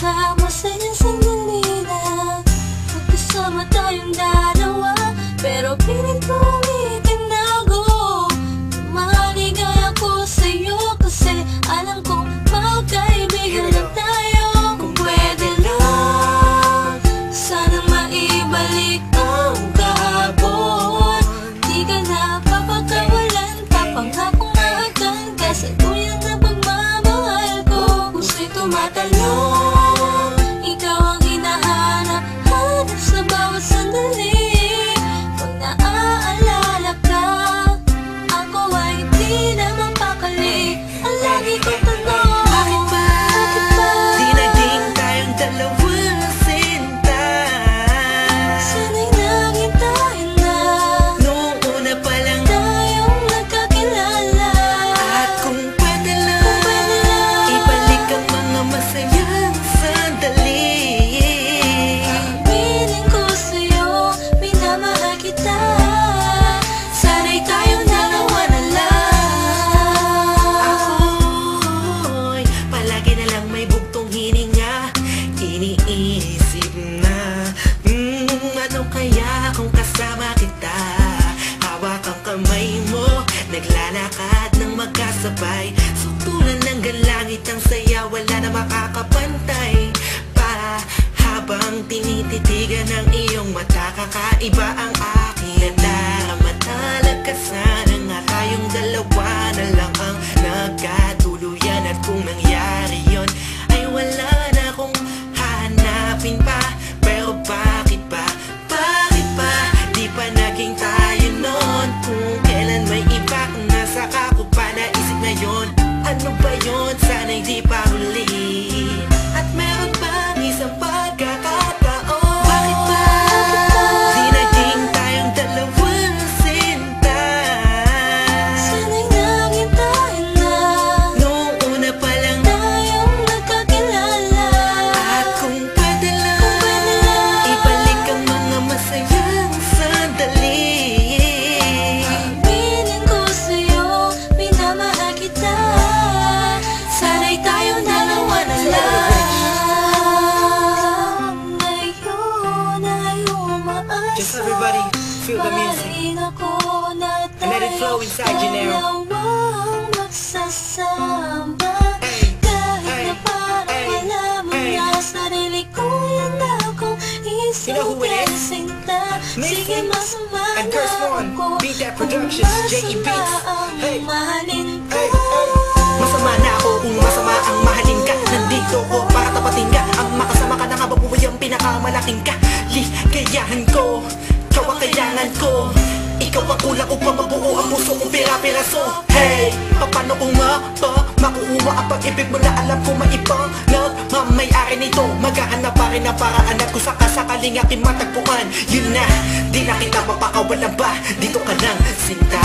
Ay ang mga masayang sandali na Magkasama tayong dalawa Pero pilit kong itinago Maligay ako. Sa'yo Kasi alam kong magkaibigan lang tayo. Kung pwede lang Sana maibalik ang kahapon. Di ka na papagkawalan Papangako na hanggang Kasaluyan na pagmamahal ko Puso'y tumatalon Wala na makakapantay pa Habang tinititigan ng iyong mata. Kakaiba ang aking darama Talaga sana nga tayong dalawa na lang ang nagkatuluyan. At kung nangyari yon ay wala na akong hanapin pa. Pero bakit ba, bakit ba? Di pa naging tayo noon Kung kailan may iba nasa ka ko pa naisip na yon Ano ba yon, sana'y di pa huli feel the music And let it flow inside you now. Sarili ko yan akong You know who it and Curse One. Beat That Productions, J.E. Beats. Hey, hey. Masama na ako kung masama ang mahalin ka Nandito ko para tapatin ka Ang makasama ka na nga babuhay ang pinakamalaking ka Ligayahan ko, ikaw ang kailangan ko. Ikaw ang kulang upang mabuo ang puso kong pira-piraso. Hey, paano kung nga ba Makukuha ang pag-ibig mo na alam ko maibang Nagmamayari nito Maghahanap pa rin ang paraan at kung sakasakaling aking matagpuan Yun na, di na kita mapakawalan ba Dito ka lang, sinta